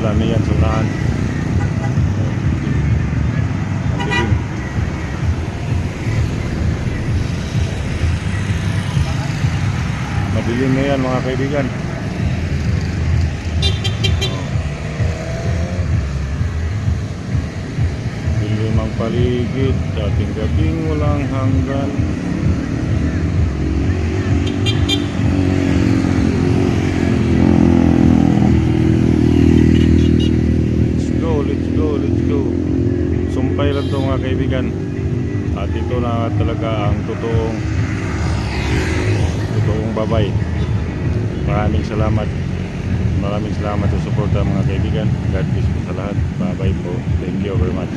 sa unahan. Ang dilim. Madilim na yan mga kaibigan. Dilim ang paligid, dating gabing walang hanggan. Let's go, let's go. Sumpay lang to mga kaibigan. At ito na talaga ang totoong totoong babay. Maraming salamat. Maraming salamat sa suporta mga kaibigan. God bless po sa lahat. Bye-bye po. Thank you very much.